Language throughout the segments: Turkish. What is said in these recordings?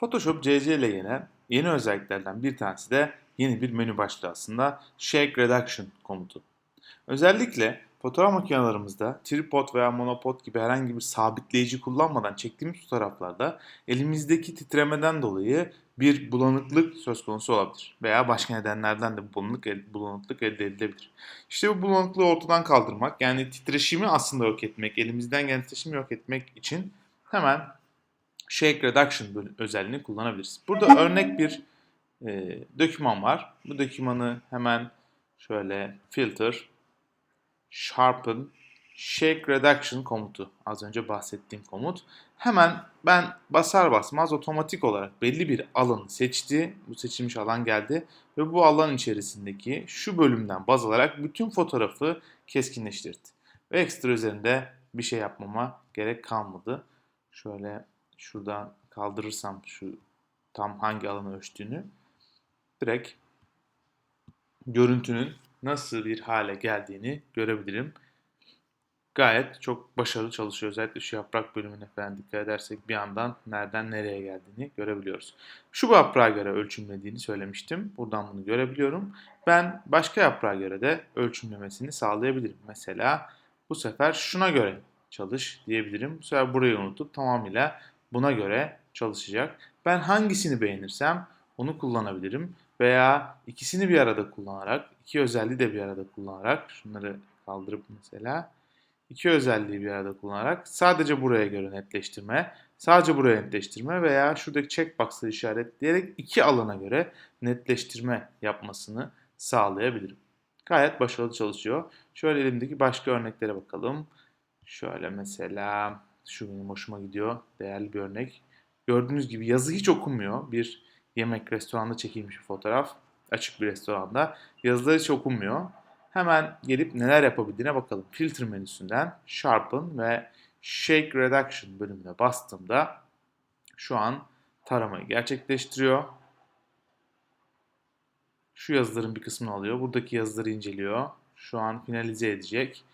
Photoshop CC ile gelen yeni özelliklerden bir tanesi de yeni bir menü başlığı aslında Shake Reduction komutu. Özellikle fotoğraf makinelerimizde tripod veya monopod gibi herhangi bir sabitleyici kullanmadan çektiğimiz fotoğraflarda elimizdeki titremeden dolayı bir bulanıklık söz konusu olabilir. Veya başka nedenlerden de bulanıklık, bulanıklık elde edilebilir. İşte bu bulanıklığı ortadan kaldırmak yani titreşimi aslında yok etmek, elimizden gelen titreşimi yok etmek için hemen Shake Reduction özelliğini kullanabiliriz. Burada örnek bir e, doküman var. Bu dokümanı hemen şöyle filter, sharpen, shake reduction komutu. Az önce bahsettiğim komut. Hemen ben basar basmaz otomatik olarak belli bir alanı seçti. Bu seçilmiş alan geldi ve bu alan içerisindeki şu bölümden baz alarak bütün fotoğrafı keskinleştirdi. Ve ekstra üzerinde bir şey yapmama gerek kalmadı. Şöyle şuradan kaldırırsam şu tam hangi alanı ölçtüğünü direkt görüntünün nasıl bir hale geldiğini görebilirim. Gayet çok başarılı çalışıyor. Özellikle şu yaprak bölümüne falan dikkat edersek bir yandan nereden nereye geldiğini görebiliyoruz. Şu yaprağa göre ölçümlediğini söylemiştim. Buradan bunu görebiliyorum. Ben başka yaprağa göre de ölçümlemesini sağlayabilirim. Mesela bu sefer şuna göre çalış diyebilirim. Bu sefer burayı unutup tamamıyla buna göre çalışacak. Ben hangisini beğenirsem onu kullanabilirim. Veya ikisini bir arada kullanarak, iki özelliği de bir arada kullanarak, şunları kaldırıp mesela, iki özelliği bir arada kullanarak sadece buraya göre netleştirme, sadece buraya netleştirme veya şuradaki checkbox'ı işaretleyerek iki alana göre netleştirme yapmasını sağlayabilirim. Gayet başarılı çalışıyor. Şöyle elimdeki başka örneklere bakalım. Şöyle mesela şu benim hoşuma gidiyor. Değerli bir örnek. Gördüğünüz gibi yazı hiç okunmuyor. Bir yemek restoranda çekilmiş bir fotoğraf. Açık bir restoranda. Yazılar hiç okunmuyor. Hemen gelip neler yapabildiğine bakalım. Filter menüsünden Sharpen ve Shake Reduction bölümüne bastığımda şu an taramayı gerçekleştiriyor. Şu yazıların bir kısmını alıyor. Buradaki yazıları inceliyor. Şu an finalize edecek.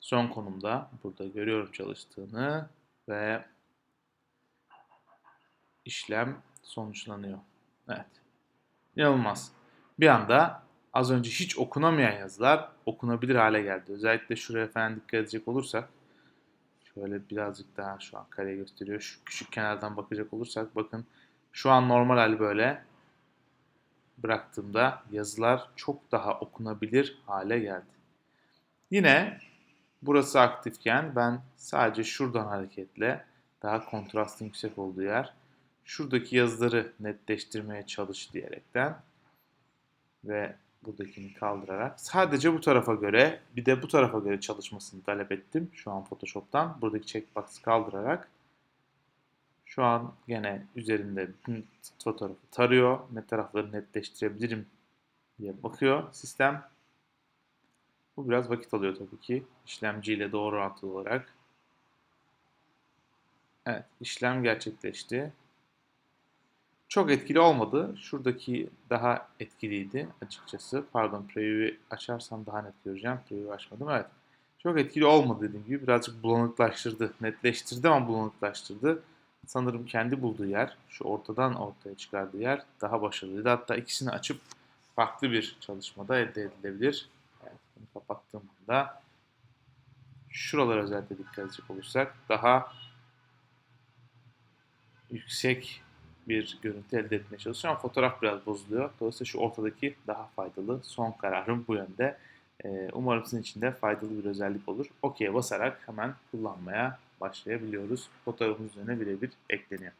Son konumda burada görüyorum çalıştığını ve işlem sonuçlanıyor. Evet. İnanılmaz. Bir anda az önce hiç okunamayan yazılar okunabilir hale geldi. Özellikle şuraya falan dikkat edecek olursak şöyle birazcık daha şu an kareye gösteriyor. Şu küçük kenardan bakacak olursak bakın şu an normal hali böyle bıraktığımda yazılar çok daha okunabilir hale geldi. Yine burası aktifken ben sadece şuradan hareketle daha kontrastın yüksek olduğu yer şuradaki yazıları netleştirmeye çalış diyerekten ve buradakini kaldırarak sadece bu tarafa göre bir de bu tarafa göre çalışmasını talep ettim şu an Photoshop'tan. Buradaki checkbox'ı kaldırarak şu an gene üzerinde fotoğrafı tarıyor. Ne tarafları netleştirebilirim diye bakıyor sistem. Bu biraz vakit alıyor tabii ki. İşlemciyle doğru orantılı olarak. Evet işlem gerçekleşti. Çok etkili olmadı. Şuradaki daha etkiliydi açıkçası. Pardon preview'i açarsam daha net göreceğim. Preview açmadım. Evet. Çok etkili olmadı dediğim gibi. Birazcık bulanıklaştırdı. Netleştirdi ama bulanıklaştırdı. Sanırım kendi bulduğu yer, şu ortadan ortaya çıkardığı yer daha başarılıydı. Hatta ikisini açıp farklı bir çalışmada elde edilebilir. Evet, bunu kapattığım anda şuralara özellikle dikkat edecek olursak daha yüksek bir görüntü elde etmeye çalışıyorum. Fotoğraf biraz bozuluyor. Dolayısıyla şu ortadaki daha faydalı. Son kararım bu yönde. Ee, umarım sizin için de faydalı bir özellik olur. OK'ye basarak hemen kullanmaya başlayabiliyoruz. Fotoğrafımız üzerine birebir ekleniyor.